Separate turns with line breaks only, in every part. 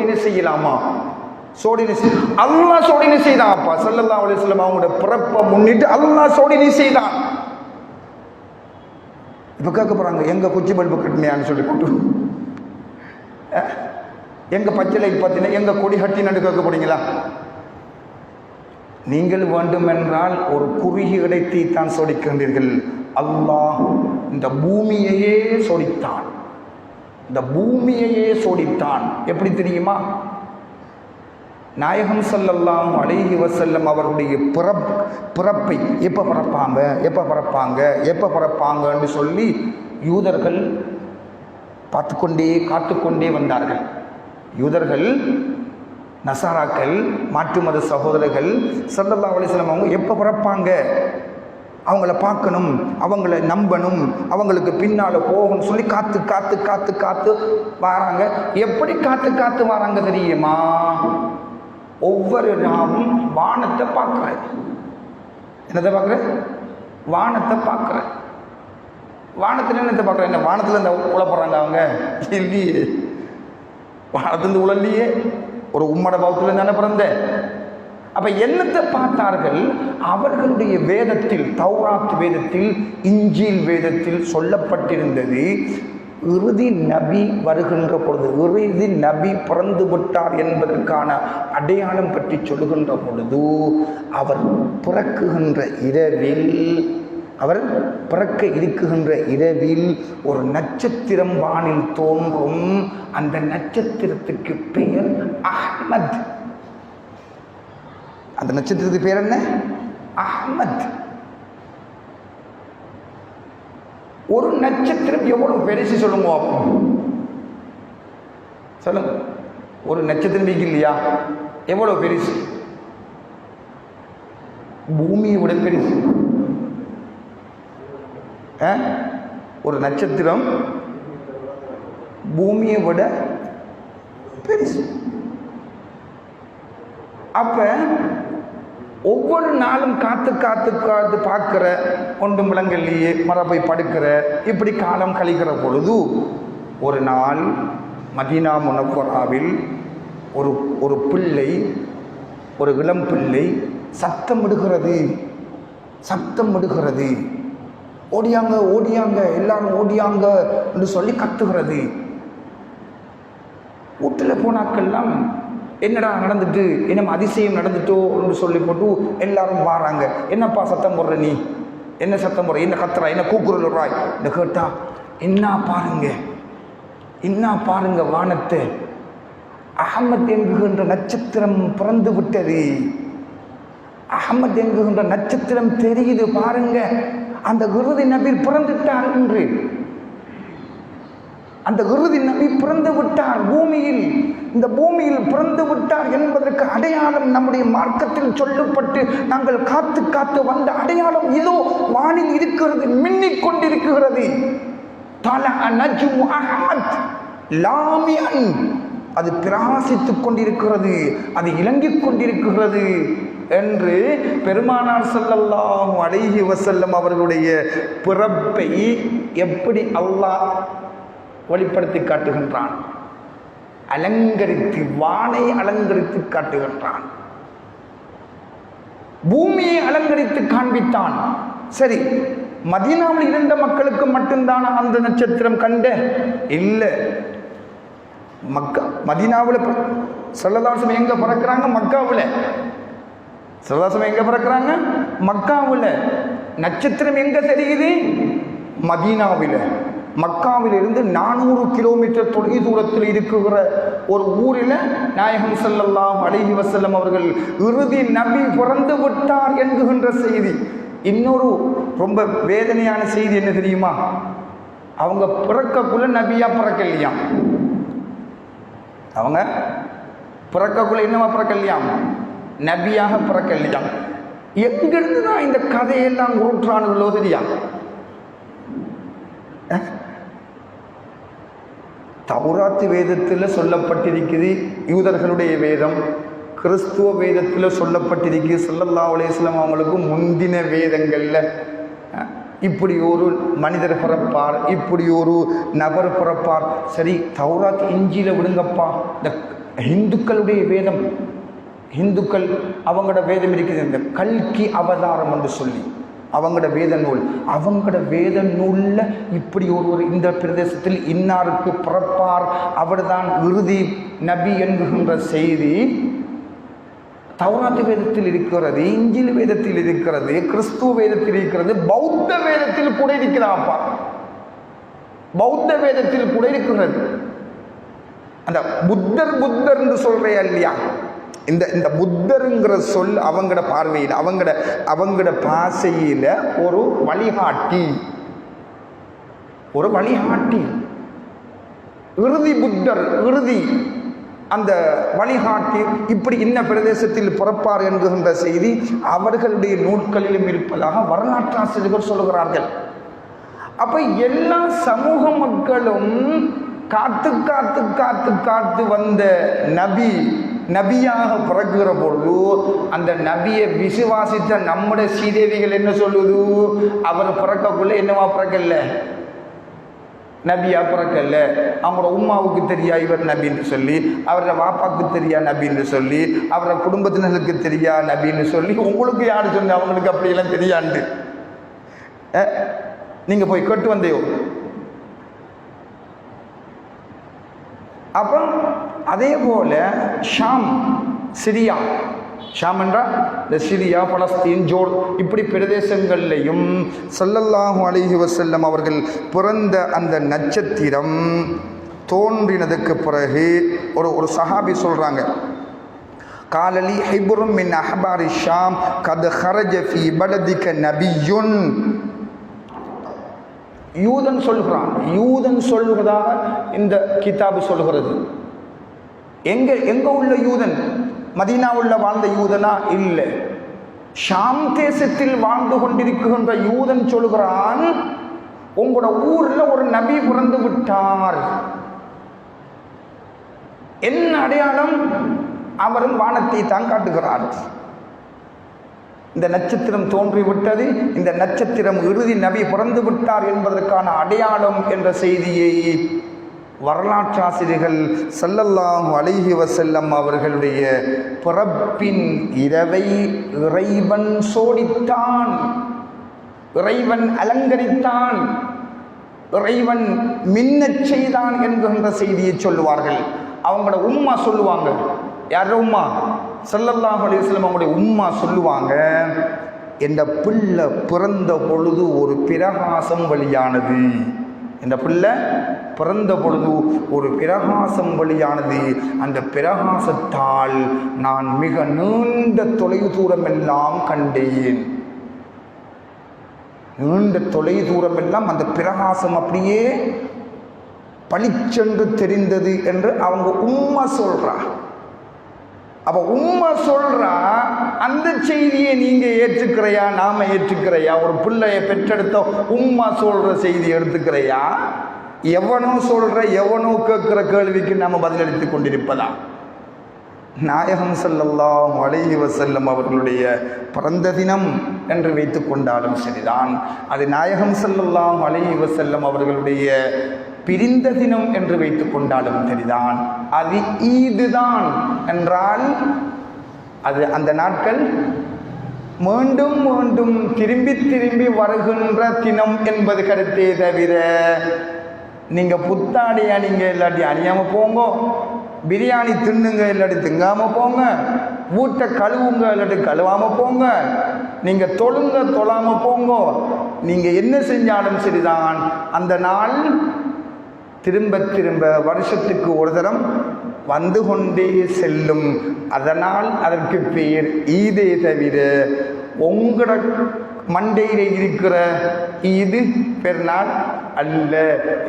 சோடினை செய்யலாமா? சோடினை செய் அல்லாஹ் சோடினை செய்தான் அப்பா ஸல்லல்லாஹு அலைஹி வஸல்லம் அவங்களோட பிறப்பை முன்னிட்டு அல்லாஹ் சோடினை செய்தான். இப்போ கேட்க போகிறாங்க எங்கள் குச்சி பல்பு கட்டினியான்னு சொல்லி போட்டு. எங்கள் பச்சை லைட் பார்த்தீங்கன்னா எங்கள் கொடி கட்டினு கேட்க போறீங்களா? நீங்கள் வேண்டுமென்றால் ஒரு குறுகிய இடத்தை தான் சோடிக்கின்றீர்கள் அல்லாஹ் இந்த பூமியையே சோடித்தான். இந்த பூமியையே சோடித்தான் எப்படி தெரியுமா? நாயகம் ஸல்லல்லாஹு அழகி வசல்லம் அவருடைய பிறப் பிறப்பை எப்போ பிறப்பாங்க? எப்போ பிறப்பாங்க? எப்போ பிறப்பாங்கன்னு சொல்லி யூதர்கள் பார்த்துக்கொண்டே காத்துக்கொண்டே வந்தார்கள். யூதர்கள் நசாராக்கள் மாற்று மத சகோதரர்கள் சல்லல்லா அலிஸ்லாம் அவங்க எப்போ பிறப்பாங்க? அவங்கள பார்க்கணும் அவங்கள நம்பணும் அவங்களுக்கு பின்னால் போகணும்னு சொல்லி காத்து காத்து காத்து காத்து வராங்க. எப்படி காத்து காத்து வராங்க தெரியுமா? ஒவ்வொரு நாமும் வானத்தை பார்க்குறேன் என்னத்தை பார்க்குறேன் வானத்தை பார்க்குறேன் வானத்தில் என்னத்தை பார்க்குறேன் என்ன வானத்தில் இந்த உழப்படுறாங்க அவங்க? இல்லையே. வானத்துலேருந்து உழல்லையே ஒரு உம்மட பௌத்தில் தானே பிறந்த? அப்ப என்னத்தை பார்த்தார்கள்? அவர்களுடைய வேதத்தில் தௌராத் வேதத்தில் இஞ்சில் வேதத்தில் சொல்லப்பட்டிருந்தது இறுதி நபி வருகின்ற பொழுது இறுதி நபி பிறந்து விட்டார் என்பதற்கான அடையாளம் பற்றி சொல்லுகின்ற பொழுது அவர் பிறக்குகின்ற இரவில் அவர் பிறக்க இருக்குகின்ற இரவில் ஒரு நட்சத்திரம் வானில் தோன்றும். அந்த நட்சத்திரத்துக்கு பெயர் அஹ்மத். அந்த நட்சத்திரத்துக்கு பேர் என்ன? அஹ்மத். ஒரு நட்சத்திரம் எவ்வளவு பெருசு சொல்லுங்க அப்போ. சொல்லுங்க. ஒரு நட்சத்திரம் வீக்கு இல்லையா? எவ்வளவு பெருசு? பூமியை விட பெருசு. ஒரு நட்சத்திரம் பூமியை விட பெருசு. அப்ப ஒவ்வொரு நாளும் காத்து காத்து காத்து பார்க்குற ஒன்றும் விலங்கல்லையே மரபை படுக்கிற இப்படி காலம் கழிக்கிற பொழுது ஒரு நாள் மதீனா முனப்பொராவில் ஒரு ஒரு பிள்ளை ஒரு இளம் பிள்ளை சத்தம் விடுகிறது சத்தம் விடுகிறது ஓடியாங்க ஓடியாங்க எல்லாரும் ஓடியாங்க என்று சொல்லி கத்துகிறது. வீட்டில் போனாக்கெல்லாம் என்னடா நடந்துட்டு? என்ன அதிசயம் நடந்துட்டோ என்று சொல்லி போட்டு எல்லாரும் வாராங்க. என்னப்பா சத்தம் போடுற நீ? என்ன சத்தம் போடுற? என்ன கத்துறா? என்ன கூக்குரல் இந்த கேட்டா என்ன பாருங்க. என்ன பாருங்க வானத்தை. அகமத் என்குகின்ற நட்சத்திரம் பிறந்து விட்டது. அகமத் என்குகின்ற நட்சத்திரம் தெரியுது பாருங்க. அந்த குருதி நபி பிறந்துட்டார் என்று. அந்த குருதி நபி பிறந்து விட்டார் பூமியில். இந்த பூமியில் பிறந்து விட்டார் என்பதற்கு அடையாளம் நம்முடைய மார்க்கத்தில் சொல்லப்பட்டு நாங்கள் காத்து காத்து வந்த அடையாளம் இதோ வானில் இருக்கிறது மின்னிக் கொண்டிருக்கிறது. தல நஜ்மு அஹமத் லாமியன். அது பிரகாசித்துக் கொண்டிருக்கிறது அது இலங்கிக் கொண்டிருக்கிறது என்று பெருமானார் செல்லல்லாம் அழகி வசல்லம் அவர்களுடைய பிறப்பை எப்படி அல்லாஹ் வெளிப்படுத்தி காட்டுகின்றான். அலங்கரித்து வானை அலங்கரித்து காட்டுகின்றான். பூமியை அலங்கரித்து காண்பித்தான். சரி மதீனாவில் இருந்த மக்களுக்கு மட்டும்தான் அந்த நட்சத்திரம் கண்ட? இல்லை. மக்கா மதீனாவில் சொல்லதாசம் எங்க பிறக்கிறாங்க? மக்காவில். சொல்லதாசம் எங்க பிறக்கிறாங்க? மக்காவில். நட்சத்திரம் எங்க தெரியுது? மதீனாவில். மக்காவிலிருந்து நானூறு கிலோமீட்டர் தொலை தூரத்தில் இருக்கிற ஒரு ஊரில் நாயகம் செல்லல்லாம் அழகி வசல்லம் அவர்கள் இறுதி நபி பிறந்து விட்டார் என்கின்ற செய்தி. இன்னொரு ரொம்ப வேதனையான செய்தி என்ன தெரியுமா? அவங்க பிறக்கக்குள்ள நபியா பிறக்கலையாம் அவங்க பிறக்கக்குள்ள என்னவா பிறக்கலையாம் நபியாக பிறக்கலையாம் எங்கிருந்து தான் இந்த கதையெல்லாம் உருட்டுறானுங்களோ தெரியா? தௌராத்து வேதத்தில் சொல்லப்பட்டிருக்குது யூதர்களுடைய வேதம். கிறிஸ்துவ வேதத்தில் சொல்லப்பட்டிருக்கு ஸல்லல்லாஹு அலேஸ்லாம் அவங்களுக்கு முந்தின வேதங்களில். இப்படி ஒரு மனிதர் பிறப்பார் இப்படி ஒரு நபர் பிறப்பார். சரி தௌராத் இஞ்சியில் விடுங்கப்பா இந்த இந்துக்களுடைய வேதம் இந்துக்கள் அவங்களோட வேதம் இருக்குது. இந்த கல்கி அவதாரம் என்று சொல்லி. அவங்களோட வேத நூல் அவங்களோட வேத நூலில் இப்படி ஒருவர் இந்த பிரதேசத்தில் இன்னாருக்கு பிறப்பார் அவர்தான் இறுதி நபி என்கின்ற செய்தி. தௌராத்து வேதத்தில் இருக்கிறது இஞ்சில் வேதத்தில் இருக்கிறது கிறிஸ்துவ வேதத்தில் இருக்கிறது பௌத்த வேதத்தில் கூட இருக்கிறாப்பா? பௌத்த வேதத்தில் கூட இருக்கிறது. அந்த புத்தர் புத்தர் என்று சொல்றே இல்லையா? இந்த இந்த புத்தருங்கிற சொல் அவங்களோட பார்வையில் அவங்களோட அவங்களோட பாசையில் ஒரு வழிகாட்டி. ஒரு வழிகாட்டி. இறுதி புத்தர் இறுதி அந்த வழிகாட்டி இப்படி இன்ன பிரதேசத்தில் பிறப்பார் என்கின்ற செய்தி அவர்களுடைய நூல்களிலும் இருப்பதாக வரலாற்றாசிரியர்கள் சொல்கிறார்கள் அப்ப எல்லா சமூக மக்களும் காத்து காத்து காத்து காத்து வந்த நபி நபியாக பிறக்குகிற பொழுது அந்த நபியை விசுவாசித்த நம்முடைய சீதேவிகள் என்ன சொல்லுது? அவர் பிறக்கக்குள்ள என்னவா பிறக்கல? நபியா பிறக்கல. அவங்களோட உம்மாவுக்கு தெரியா இவர் நபின்னு சொல்லி அவரோட வாப்பாவுக்கு தெரியா நபின்னு சொல்லி அவரோட குடும்பத்தினருக்கு தெரியா நபின்னு சொல்லி உங்களுக்கு யார் சொன்ன அவங்களுக்கு அப்படியெல்லாம் தெரியாண்டு? அஹ், நீங்க போய் கேட்டு வந்தையோ? அப்போ அதே போல ஷாம் சிரியா. ஷாம் என்றால் இந்த சிரியா பலஸ்தீன் ஜோர் இப்படி பிரதேசங்கள்லையும் சல்லல்லாஹு அலைஹி வஸல்லம் அவர்கள் பிறந்த அந்த நட்சத்திரம் தோன்றினதுக்கு பிறகு ஒரு ஒரு சஹாபி சொல்றாங்க காலலி ஹிபுரும் மின் அஹபாரி ஷாம் கத் ஹரஜ ஃபி பலதிக நபியுன். யூதன் சொல்கிறான். யூதன் சொல்கிறதாக இந்த கிதாபு சொல்கிறது. எங்க எங்க உள்ள யூதன்? மதீனா உள்ள வாழ்ந்த யூதனா? இல்லை. ஷாம் தேசத்தில் வாழ்ந்து கொண்டிருக்கின்ற யூதன் சொல்கிறான் உங்களோட ஊர்ல ஒரு நபி பிறந்து விட்டார். என்ன அடையாளம்? அவரும் வானத்தை தான் காட்டுகிறார். இந்த நட்சத்திரம் தோன்றிவிட்டது. இந்த நட்சத்திரம் இறுதி நபி பிறந்து விட்டார் என்பதற்கான அடையாளம் என்ற செய்தியை வரலாற்றாசிரியர்கள் செல்லல்லாம் அழகி வசல்லம் அவர்களுடைய பிறப்பின் இரவை இறைவன் சோடித்தான் இறைவன் அலங்கரித்தான். இறைவன் மின்னச் செய்தான் என்கின்ற செய்தியை சொல்லுவார்கள். அவங்களோட உம்மா சொல்லுவாங்க. யார உம்மா? ஸல்லல்லாஹு அலைஹி வஸல்லம் அவங்களுடைய உம்மா சொல்லுவாங்க. என்ற பிள்ளை பிறந்த பொழுது ஒரு பிரகாசம் வழியானது இந்த பிள்ளை பிறந்த பொழுது ஒரு பிரகாசம் வழியானது அந்த பிரகாசத்தால் நான் மிக நீண்ட தொலைவு தூரமெல்லாம் கண்டேன். நீண்ட தொலை தூரமெல்லாம் அந்த பிரகாசம் அப்படியே பளிச்சென்று தெரிந்தது என்று அவங்க உண்மை சொல்றா. அப்ப உண்மை சொல்றா அந்த செய்தியை நீங்க ஏற்றுக்கிறையா நாம ஏற்றுக்கிறையா? ஒரு பிள்ளைய பெற்றெடுத்த உம்மா சொல்ற செய்தி எடுத்துக்கிறையா? எவனோ சொல்ற எவனோ கேட்கிற கேள்விக்கு நாம பதிலளித்து கொண்டிருப்பதா? நாயகம் செல்லல்லாம் அலைஹி செல்லும் அவர்களுடைய பிறந்த தினம் என்று வைத்துக் கொண்டாலும் சரிதான். அது நாயகம் செல்லல்லாம் அலைஹி செல்லும் அவர்களுடைய பிரிந்த தினம் என்று வைத்துக் கொண்டாலும் சரிதான். அது ஈதுதான் என்றால் அது அந்த நாட்கள் மீண்டும் மீண்டும் திரும்பி திரும்பி வருகின்ற தினம் என்பது கருத்தே தவிர நீங்க புத்தாடை அணிங்க இல்லாட்டி அணியாம போங்க பிரியாணி தின்னுங்க இல்லாட்டி திங்காம போங்க வீட்டை கழுவுங்க இல்லாட்டி கழுவாம போங்க நீங்க தொழுங்க தொழாம போங்க நீங்க என்ன செஞ்சாலும் சரிதான். அந்த நாள் திரும்ப திரும்ப வருஷத்துக்கு ஒரு தரம் வந்து கொண்டே செல்லும். அதனால் அதற்கு பெயர் ஈதே தவிர உங்கட மண்டையில் இருக்கிற ஈது பெருநாள் அல்ல.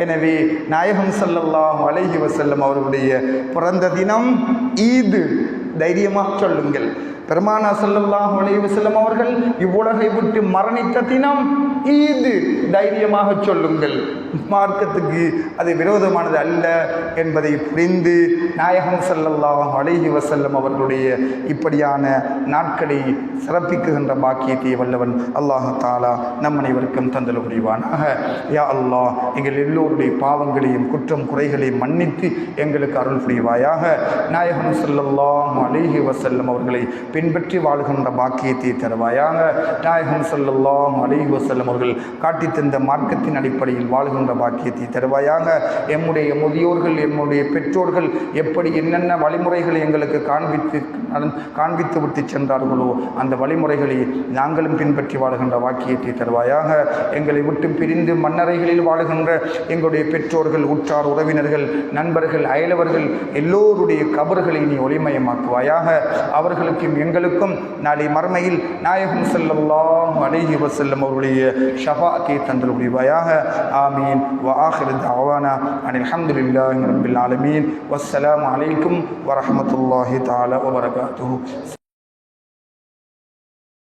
எனவே நாயகம் ஸல்லல்லாஹு அலைஹி வசல்லம் அவர்களுடைய பிறந்த தினம் ஈது. தைரியமாக சொல்லுங்கள். பெருமானா ஸல்லல்லாஹு அலைஹி வஸல்லம் அவர்கள் இவ்வுலகை விட்டு மரணித்த தினம் ஈது. தைரியமாக சொல்லுங்கள். மார்க்கத்துக்கு அது விரோதமானது அல்ல என்பதை புரிந்து நாயகம் செல்லல்லாம் அழகி வசல்லம் அவர்களுடைய இப்படியான நாட்களை சிறப்பிக்குகின்ற பாக்கியத்தை வல்லவன் அல்லாஹ் தாலா நம் அனைவருக்கும் தந்தல் புரிவானாக யா அல்லாஹ் எங்கள் எல்லோருடைய பாவங்களையும் குற்றம் குறைகளையும் மன்னித்து எங்களுக்கு அருள் புரிவாயாக. நாயகம் செல்லல்லாம் அழகி வசல்லம் அவர்களை பின்பற்றி வாழ்கின்ற பாக்கியத்தை தருவாயாக. நாயகம் செல்லல்லாம் அழகி வசல்லம் அவர்கள் காட்டித் தந்த மார்க்கத்தின் அடிப்படையில் வாழ்கின்ற பாக்கியத்தை தருவாயாக. எம்முடைய முதியோர்கள் எம்முடைய பெற்றோர்கள் எப்படி என்னென்ன வழிமுறைகளை எங்களுக்கு காண்பித்து காண்பித்து விட்டு சென்றார்களோ அந்த வழிமுறைகளை நாங்களும் பின்பற்றி வாழ்கின்ற வாக்கியத்தை தருவாயாக. எங்களை விட்டு பிரிந்து மன்னரைகளில் வாழ்கின்ற எங்களுடைய பெற்றோர்கள் உற்றார் உறவினர்கள் நண்பர்கள் அயலவர்கள் எல்லோருடைய கபர்களை நீ ஒளிமயமாக்குவாயாக. அவர்களுக்கும் எங்களுக்கும் நாளை மறுமையில் நாயகம் செல்லவெல்லாம் அலைஹி செல்லும் அவருடைய ஷஃபாத்தை தந்தல் புரிவாயாக ஆமீன். வ ஆஹிரு தஅவானா. அனில் ஹம்துலில்லாஹி ஆலமீன். வஸ்ஸலாமு அலைக்கும் வரமத்துல்லாஹி தாலா வ وبركاته